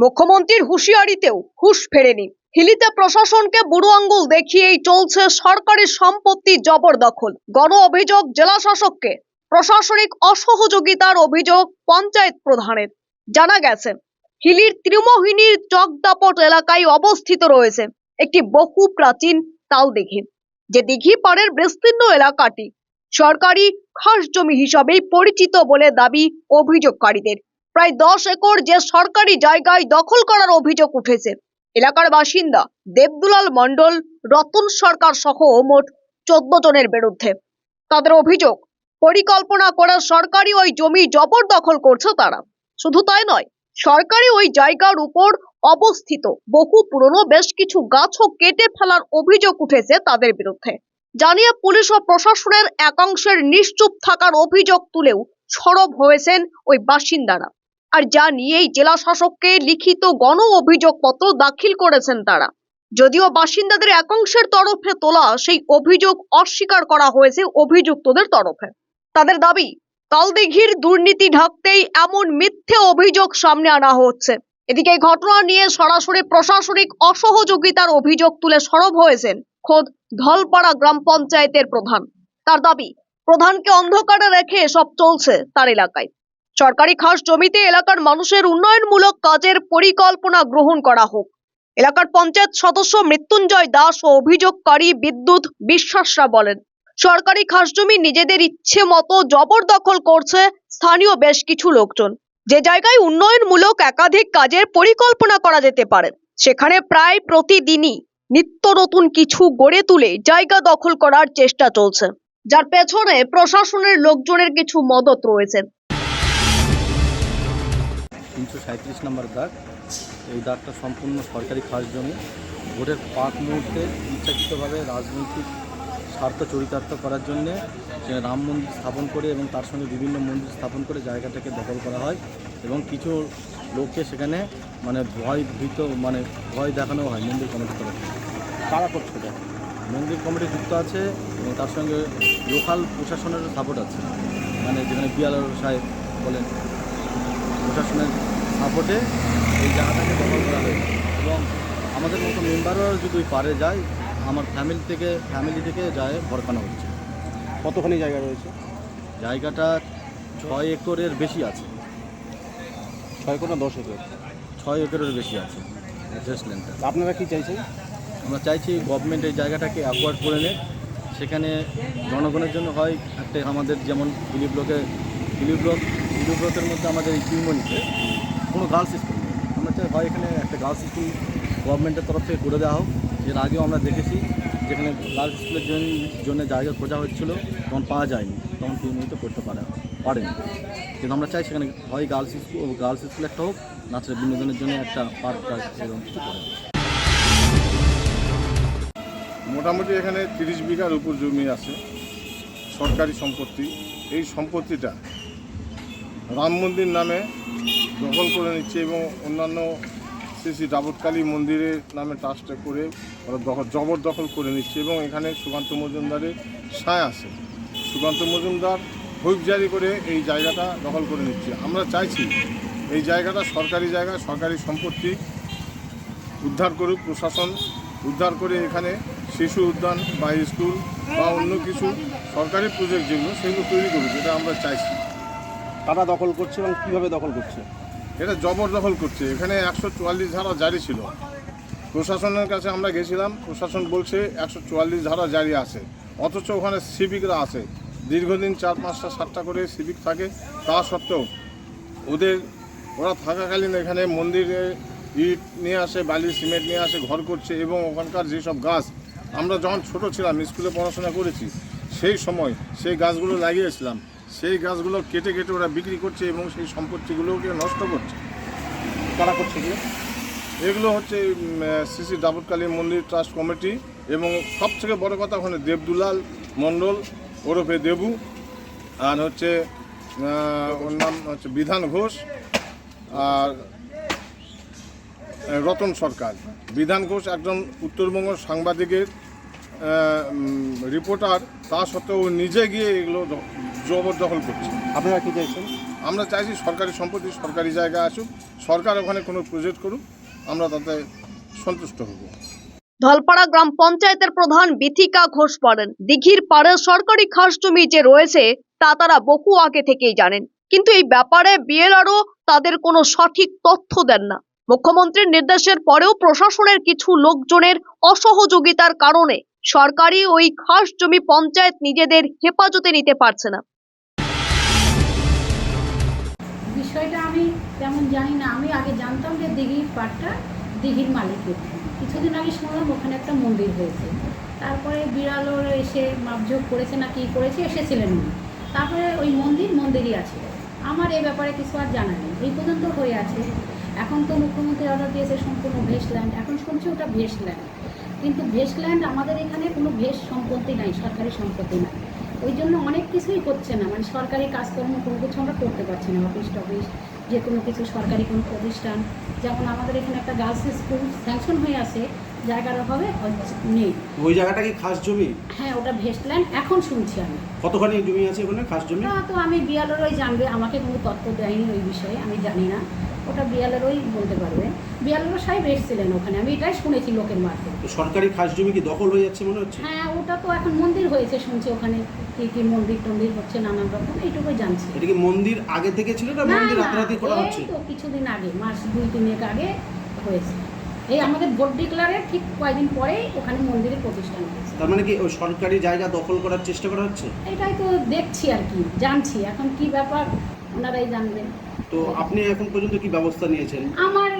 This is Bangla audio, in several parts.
মুখ্যমন্ত্রীর হুঁশিয়ারিতেও হুঁশ ফেরেনি। হিলিতে প্রশাসনকে বুড়ো আঙ্গুল দেখিয়েই চলছে সরকারি সম্পত্তি জবরদখল। গণ অভিযোগ জেলা শাসককে। প্রশাসনিক অসহযোগিতার অভিযোগ পঞ্চায়েত প্রধানের। জানা গেছে, হিলির ত্রিমোহিনীর চকদাপট এলাকায় অবস্থিত রয়েছে একটি বহু প্রাচীন তাল দিঘি। যে দিঘি পাড়ের বিস্তীর্ণ এলাকাটি সরকারি খাস জমি হিসাবেই পরিচিত বলে দাবি অভিযোগকারীদের। প্রায় দশ একর যে সরকারি জায়গায় দখল করার অভিযোগ উঠেছে। এলাকার বাসিন্দা দেবদুলাল মণ্ডল, রতন সরকার সহ মোট চোদ্দ জনের বিরুদ্ধে। তাদের অভিযোগ, পরিকল্পনা করে সরকারি ওই জমি জবরদখল করছে তারা। শুধু তাই নয়, সরকারি ওই জায়গার উপর অবস্থিত বহু পুরনো বেশ কিছু গাছও কেটে ফেলার অভিযোগ উঠেছে তাদের বিরুদ্ধে। জানিয়ে পুলিশ ও প্রশাসনের একাংশের নিশ্চুপ থাকার অভিযোগ তুলেও সরব হয়েছেন ওই বাসিন্দারা। আর যা নিয়েই জেলা শাসককে লিখিত গণ অভিযোগপত্র দাখিল করেছেন তারা। যদিও বাসিন্দাদের একাংশের তরফে তোলা সেই অভিযোগ অস্বীকার করা হয়েছে অভিযুক্তদের তরফে। তাদের দাবি তালদিঘির দুর্নীতি ঢাকতেই এমন মিথ্যে অভিযোগ সামনে আনা হচ্ছে। এদিকে ঘটনা নিয়ে সরাসরি প্রশাসনিক অসহযোগিতার অভিযোগ তুলে সরব হয়েছেন খোদ ধলপাড়া গ্রাম পঞ্চায়েতের প্রধান। তার দাবি, প্রধানকে অন্ধকারে রেখে সব চলছে তার এলাকায়। সরকারি খাস জমিতে এলাকার মানুষের উন্নয়নমূলক কাজের পরিকল্পনা গ্রহণ করা হোক। এলাকার পঞ্চায়েত সদস্য মৃত্যুঞ্জয় দাস ও অভিযোগকারী বিদ্যুৎ বিশ্বাসরা বলেন, সরকারি খাস জমি নিজেদের ইচ্ছে মতো জবরদখল করছে স্থানীয় বেশ কিছু লোকজন। যে জায়গায় উন্নয়নমূলক একাধিক কাজের পরিকল্পনা করা যেতে পারে, সেখানে প্রায় প্রতিদিনই নিত্য নতুন কিছু গড়ে তুলে জায়গা দখল করার চেষ্টা চলছে। যার পেছনে প্রশাসনের লোকজনের কিছু মদত রয়েছে। তিনশো সাঁত্রিশ নম্বর দাগ। এই দাগটা সম্পূর্ণ সরকারি খাস জমি। ভোটের পাক মুহূর্তে ইচ্ছাকৃতভাবে রাজনৈতিক স্বার্থ চরিতার্থ করার জন্যে রাম মন্দির স্থাপন করে এবং তার সঙ্গে বিভিন্ন মন্দির স্থাপন করে জায়গাটাকে দখল করা হয় এবং কিছু লোককে সেখানে মানে ভয় ভীত মানে ভয় দেখানো হয় মন্দির তরফে কারা করছে এটা? মন্দির কমিটি যুক্ত আছে এবং তার সঙ্গে লোকাল প্রশাসনেরও সাপোর্ট আছে। মানে যেখানে বিয়াল সাহেব বলেন। প্রশাসনের সাপোর্টে এই জায়গাটাকে দখল করা হয়েছে। এবং আমাদের মতো মেম্বারও যদি পারে যায় আমার ফ্যামিলি থেকে ফ্যামিলি থেকে যায় ভরকানো হচ্ছে। কতখানি জায়গা রয়েছে? জায়গাটা ছয় একরের বেশি আছে। ছয় কোটি দশ একর? ছয় একরের বেশি আছে রেস্টল্যান্ডটা আপনারা কি চাইছেন? আমরা চাইছি গভর্নমেন্ট এই জায়গাটাকে অ্যাকোয়ার্ড করে নেয় সেখানে জনগণের জন্য হয় একটা আমাদের যেমন হিলি ব্লকে হিলি ব্লক হিলি মধ্যে আমাদের এই কিউমনিতে কোনো গার্লস স্কুল নেই। আমরা চাই হয় এখানে একটা গার্লস স্কুল গভর্নমেন্টের তরফ থেকে করে দেওয়া হোক। এর আগেও আমরা দেখেছি, যেখানে গার্লস স্কুলের জন্য জন্য জায়গা খোঁজা হচ্ছিল, তখন পাওয়া যায়নি। তখন কিউমনিতে করতে পারে, পারেনি। কিন্তু আমরা চাই সেখানে হয় গার্লস স্কুল গার্লস স্কুল একটা হোক নাচের বিনোদনের জন্য একটা পার্ক এরকম কিছু করে। মোটামুটি এখানে তিরিশ বিঘার উপর জমি আছে, সরকারি সম্পত্তি। এই সম্পত্তিটা রাম মন্দির নামে দখল করে নিচ্ছে এবং অন্যান্য শ্রী শ্রী ডাবতকালী মন্দিরের নামে ট্রাস্টে করে দখল জবরদখল করে নিচ্ছে এবং এখানে সুকান্ত মজুমদারের সায় আছে। সুকান্ত মজুমদার হুইপ জারি করে এই জায়গাটা দখল করে নিচ্ছে। আমরা চাইছি এই জায়গাটা সরকারি জায়গা, সরকারি সম্পত্তি উদ্ধার করুক, প্রশাসন উদ্ধার করে এখানে শিশু উদ্যান বা স্কুল বা অন্য কিছু সরকারি প্রজেক্ট যেগুলো, সেগুলো তৈরি করুক, এটা আমরা চাইছি। কারা দখল করছে এবং কীভাবে দখল করছে? এটা জবরদখল করছে। এখানে একশো চুয়াল্লিশ ধারা জারি ছিল। প্রশাসনের কাছে আমরা গেছিলাম। প্রশাসন বলছে একশো চুয়াল্লিশ ধারা জারি আছে। অথচ ওখানে সিভিকরা আছে। দীর্ঘদিন চার পাঁচটা সাতটা করে সিভিক থাকে। তা সত্ত্বেও ওদের, ওরা থাকাকালীন এখানে মন্দিরে ইট নিয়ে আসে, বালি, সিমেন্ট নিয়ে আসে, ঘর করছে এবং ওখানকার যেসব গাছ আমরা যখন ছোট ছিলাম, স্কুলে পড়াশোনা করেছি, সেই সময় সেই গাছগুলো লাগিয়েছিলাম। সেই গাছগুলো কেটে কেটে ওরা বিক্রি করছে এবং সেই সম্পত্তিগুলোকে নষ্ট করছে। কারা করছে কি এগুলো হচ্ছে সিসি দাবতকালী মন্দির ট্রাস্ট কমিটি এবং সব থেকে বড় কথা ওখানে দেবদুলাল মণ্ডল, ওরফে দেবু, আর হচ্ছে ওর নাম হচ্ছে বিধান ঘোষ আর রতন সরকার। বিধান ঘোষ একজন উত্তরবঙ্গ সাংবাদিকের রিপোর্টার। তা সত্ত্বেও নিজে গিয়ে এগুলো জবরদখল করছে। আপনারা কি চাইছেন? আমরা চাইছি সরকারি সম্পত্তি সরকারি জায়গা আসুক সরকার ওখানে কোনো প্রজেক্ট করুক আমরা তাতে সন্তুষ্ট হব। ধলপাড়া গ্রাম পঞ্চায়েতের প্রধান বিথিকা ঘোষ বলেন দিঘির পাড়ে সরকারি খাস জমি যে রয়েছে তা তারা বহু আগে থেকেই জানেন। কিন্তু এই ব্যাপারে বিএলআরও তাদের কোনো সঠিক তথ্য দেন না। মুখ্যমন্ত্রীর নির্দেশের পরেও প্রশাসনের কিছু লোকজনের অসহযোগিতার কারণে সরকারি ওই খাস জমি পঞ্চায়েত নিজেদের হেফাজতে নিতে পারছে না। বিষয়টা আমি তেমন জানি না। আমি আগে জানতাম যে দিঘির পাটটা দিঘির মালিকের। কিছুদিন আগে শুনলাম ওখানে একটা মন্দির হয়েছে। তারপরে বিড়ালোর এসে মাপঝোপ করেছে না কি করেছে, এসেছিলেন উনি। তারপরে ওই মন্দির মন্দিরই আছে। আমার এই ব্যাপারে কিছু আর জানা নেই। এই পর্যন্ত হয়ে আছে। এখন তো মুখ্যমন্ত্রী অর্ডার দিয়েছে সম্পূর্ণ ভেস্টল্যান্ড। এখন শুনছি ওটা ভেস্টল্যান্ড। কিন্তু ভেস্টল্যান্ড আমাদের এখানে কোনো ভেস্ট সম্পত্তি নাই, সরকারি সম্পত্তি নাই। ওই জন্য অনেক কিছুই হচ্ছে না। মানে সরকারি কাজকর্ম কোনো কিছু আমরা করতে পারছি না অফিস টফিস যে কোনো কিছু সরকারি কোনো প্রতিষ্ঠান। যেমন আমাদের এখানে একটা গার্লস স্কুল স্যাংশন হয়ে আছে জায়গার অভাবে নেই। ওই জায়গাটা কি খাস জমি? হ্যাঁ ওটা ভেস্টল্যান্ড এখন শুনছি আমি। কতখানি জমি আছে ওখানে খাস জমি? না তো আমি বিয়ালেরই জানবে আমাকে কোনো তথ্য দেয়নি ওই বিষয়ে আমি জানি না। ওটা বিয়ালেরই বলতে পারবে। বিয়ালেরও সাহেব এসেছিলেন ওখানে আমি এটাই শুনেছি লোকের মাধ্যমে তো সরকারি খাস জমি কি দখল হয়ে যাচ্ছে মনে হচ্ছে? হ্যাঁ ওটা তো এখন মন্দির হয়েছে শুনছি ওখানে। কি কি মন্দির টন্দির হচ্ছে নানান রকম এইটুকুই জানছি। এটা কি মন্দির আগে থেকে ছিল না মন্দির রাতারাতি করা হচ্ছে? তো কিছুদিন আগে মাস দুই তিনেক আগে হয়েছে। এই আমাদের ভোট ডিক্লারের ঠিক কয়েকদিন পরেই ওখানে মন্দিরে প্রতিষ্ঠান হয়েছে। তার মানে কি ওই সরকারি জায়গা দখল করার চেষ্টা করা হচ্ছে? এটাই তো দেখছি আর কি জানছি। এখন কি ব্যাপার ওনারাই জানবেন। তো আপনি এখন পর্যন্ত কি ব্যবস্থা নিয়েছেন? আমার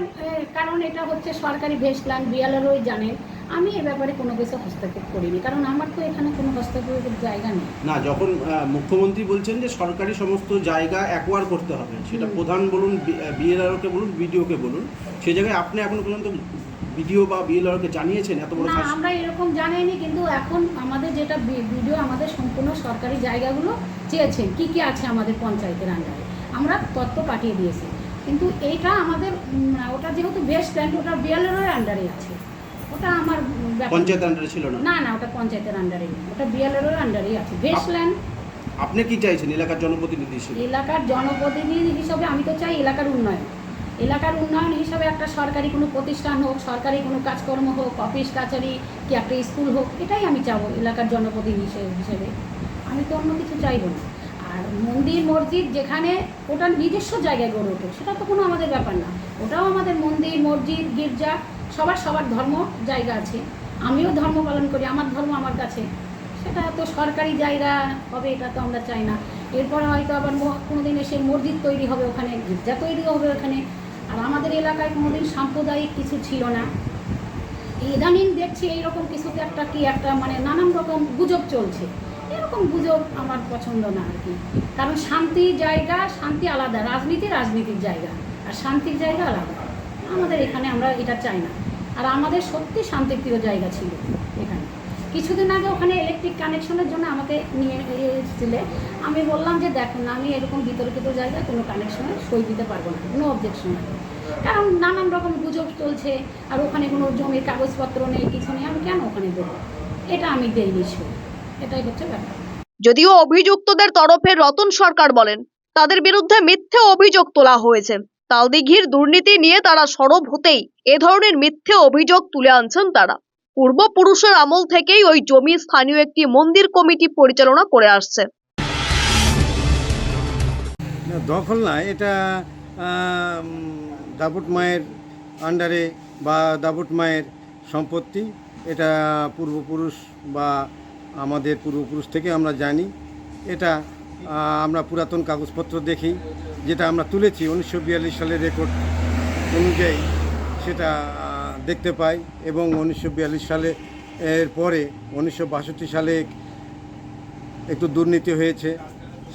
কারণ এটা হচ্ছে সরকারি ভেস্টল্যান্ড বিয়ালেরই জানেন আমি এ ব্যাপারে কোনো কিছু হস্তক্ষেপ করিনি কারণ আমার তো এখানে কোনো হস্তক্ষেপের জায়গা নেই। না যখন মুখ্যমন্ত্রী বলছেন যে সরকারি সমস্ত জায়গা অ্যাকোয়ার করতে হবে সেটা প্রধান বলুন বিএলআরকে বলুন বিডিওকে বলুন সেই জায়গায় আপনি এখনও পর্যন্ত বিডিও বা বিএলআরকে জানিয়েছেন এত বড় না আমরা এরকম জানাইনি কিন্তু এখন আমাদের যেটা ভিডিও আমাদের সম্পূর্ণ সরকারি জায়গাগুলো চেয়েছেন কি কি আছে আমাদের পঞ্চায়েতের আন্ডারে। আমরা তথ্য পাঠিয়ে দিয়েছি। কিন্তু এইটা আমাদের ওটা যেহেতু বেস্ট ল্যান্ড ওটা বিয়ালের আন্ডারে আছে। ওটা আমার পঞ্চায়েত আন্ডারে ছিল না? না না ওটা পঞ্চায়েতের আন্ডারে ওটা বিয়ালের আন্ডারেই আছে। বেস্ট ল্যান্ড আপনি কি চাইছেন? এলাকার জনপ্রতিনিধি হিসেবে? এলাকার জনপ্রতিনিধি হিসাবে আমি তো চাই এলাকার উন্নয়ন। এলাকার উন্নয়ন হিসাবে একটা সরকারি কোনো প্রতিষ্ঠান হোক সরকারি কোনো কাজকর্ম হোক অফিস কাছারি কি একটা স্কুল হোক এটাই আমি চাবো এলাকার জনপ্রতিনিধি হিসেবে। আমি তো অন্য কিছু চাইব না। আর মন্দির মসজিদ যেখানে ওটা নিজস্ব জায়গায় গড়ে ওঠে, সেটা তো কোনো আমাদের ব্যাপার না। ওটাও আমাদের মন্দির, মসজিদ, গির্জা, সবার সবার ধর্ম জায়গা আছে। আমিও ধর্ম পালন করি, আমার ধর্ম আমার কাছে। সেটা তো সরকারি জায়গা হবে এটা তো আমরা চাই না। এরপর হয়তো আবার ম- কোনোদিন এসে মসজিদ তৈরি হবে ওখানে, গির্জা তৈরি হবে ওখানে। আর আমাদের এলাকায় কোনোদিন সাম্প্রদায়িক কিছু ছিল না। ইদানিং দেখছি এইরকম কিছুতে একটা কি একটা মানে নানান রকম গুজব চলছে। গুজব আমার পছন্দ না আর কি। কারণ শান্তি জায়গা, শান্তি আলাদা। রাজনীতি রাজনীতির জায়গা, আর শান্তির জায়গা আলাদা। আমাদের এখানে আমরা এটা চাই না। আর আমাদের সত্যি শান্তিপ্রিয় জায়গা ছিল এখানে। কিছুদিন আগে ওখানে ইলেকট্রিক কানেকশনের জন্য আমাকে নিয়ে এসেছিলে। আমি বললাম যে দেখুন আমি এরকম বিতর্কিত জায়গায় কোনো কানেকশনে সই দিতে পারব না। কোনো অবজেকশন কারণ নানান রকম গুজব চলছে, আর ওখানে কোনো জমির কাগজপত্র নেই, কিছু নেই। আমি কেন ওখানে দেবো? এটা আমি দেইনি সই এটাই হচ্ছে ব্যাপার। যদিও অভিযুক্তদের তরফে রতন সরকার বলেন, তাদের বিরুদ্ধে মিথ্যে অভিযোগ তোলা হয়েছে। তালদিঘির দুর্নীতি নিয়ে তারা সরব হতেই এ ধরনের মিথ্যে অভিযোগ তুলে আনছেন তারা। পূর্বপুরুষের আমল থেকেই ওই জমি স্থানীয় একটি মন্দির কমিটি পরিচালনা করে আসছে। দখল না, এটা দাপুট মায়ের আন্ডারে বা দাপুট মায়ের সম্পত্তি। এটা পূর্বপুরুষ বা আমাদের পূর্বপুরুষ থেকে আমরা জানি। এটা আমরা পুরাতন কাগজপত্র দেখি, যেটা আমরা তুলেছি উনিশশো বিয়াল্লিশ সালের রেকর্ড অনুযায়ী সেটা দেখতে পাই এবং উনিশশো বিয়াল্লিশ সালে এর পরে উনিশশো বাষট্টি সালে একটু দুর্নীতি হয়েছে,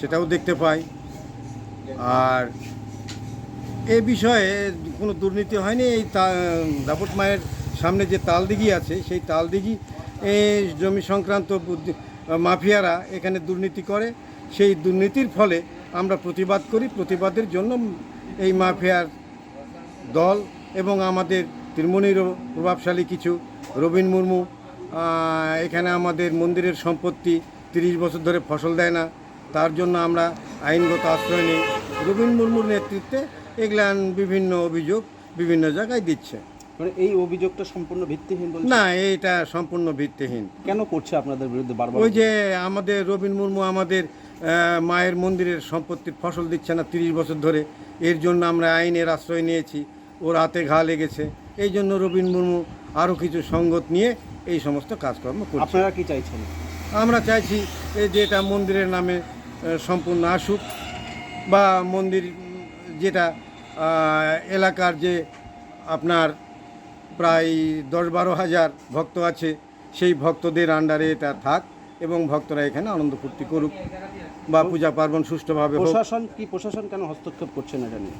সেটাও দেখতে পাই। আর এ বিষয়ে কোনো দুর্নীতি হয়নি, এই তা- দাপট মায়ের সামনে যে তালদিঘি আছে, সেই তালদিঘি এ, জমি সংক্রান্ত মাফিয়ারা এখানে দুর্নীতি করে। সেই দুর্নীতির ফলে আমরা প্রতিবাদ করি। প্রতিবাদের জন্য এই মাফিয়ার দল এবং আমাদের তৃণমূলেরও প্রভাবশালী কিছু রবীন মুর্মু এখানে আমাদের মন্দিরের সম্পত্তি তিরিশ বছর ধরে ফসল দেয় না। তার জন্য আমরা আইনগত আশ্রয় নিই। রবীন মুর্মুর নেতৃত্বে এগুলান বিভিন্ন অভিযোগ বিভিন্ন জায়গায় দিচ্ছে। মানে এই অভিযোগটা সম্পূর্ণ ভিত্তিহীন না এইটা সম্পূর্ণ ভিত্তিহীন। কেন করছে আপনাদের বিরুদ্ধে বারবার ওই যে আমাদের রবীন মুর্মু আমাদের মায়ের মন্দিরের সম্পত্তির ফসল দিচ্ছে না তিরিশ বছর ধরে। এর জন্য আমরা আইনের আশ্রয় নিয়েছি ওর হাতে ঘা লেগেছে। এই জন্য রবীন মুর্মু আরও কিছু সঙ্গত নিয়ে এই সমস্ত কাজকর্ম করছে। আপনারা কি চাইছেন? আমরা চাইছি এই যে এটা মন্দিরের নামে সম্পূর্ণ আসুক বা মন্দির যেটা এলাকার যে আপনার প্রায় দশ বারো হাজার ভক্ত আছে সেই ভক্তদের আন্ডারে এটা থাক এবং ভক্তরা এখানে আনন্দ ফুর্তি করুক বা পূজা পার্বণ সুষ্ঠুভাবে প্রশাসন কি প্রশাসন কেন হস্তক্ষেপ করছে না জানি।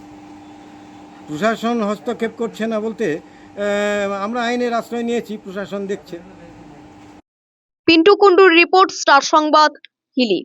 প্রশাসন হস্তক্ষেপ করছে না বলতে আহ, আমরা আইনের আশ্রয় নিয়েছি প্রশাসন দেখছে। পিন্টু কুণ্ডুর রিপোর্ট স্টার সংবাদ হিলি।